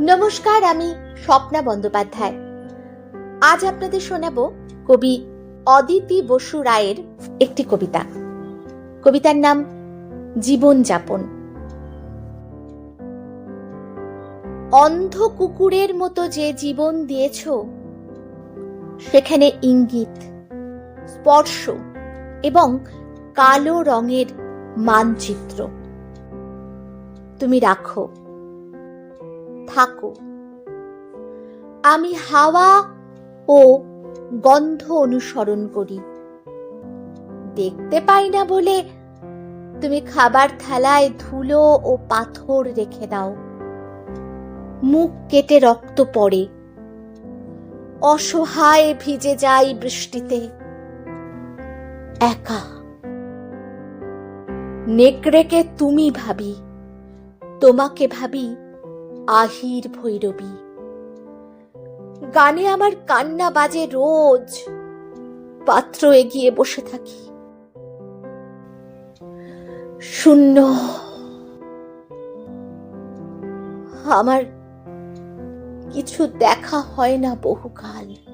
নমস্কার, আমি স্বপ্না বন্দ্যোপাধ্যায়। আজ আপনাদের শোনাব কবি অদিতি বসু রায়ের একটি কবিতা। কবিতার নাম জীবন যাপন। অন্ধ কুকুরের মতো যে জীবন দিয়েছ, সেখানে ইঙ্গিত, স্পর্শ এবং কালো রঙের মানচিত্র। তুমি রাখো থাকো। আমি হাওয়া ও গন্ধ অনুসরণ করি। দেখতে পাই না বলে তুমি খাবার থালায় ধুলো ও পাথর রেখে দাও। মুখ কেটে রক্ত পড়ে। অসহায় ভিজে যাই বৃষ্টিতে। একা। নেকড়েকে তুমি ভাবি, তোমাকে ভাবি আহির ভৈরবী। গানে আমার কান্না বাজে রোজ। পাত্র এগিয়ে বসে থাকি। শূন্য। আমার কিছু দেখা হয় না বহুকাল।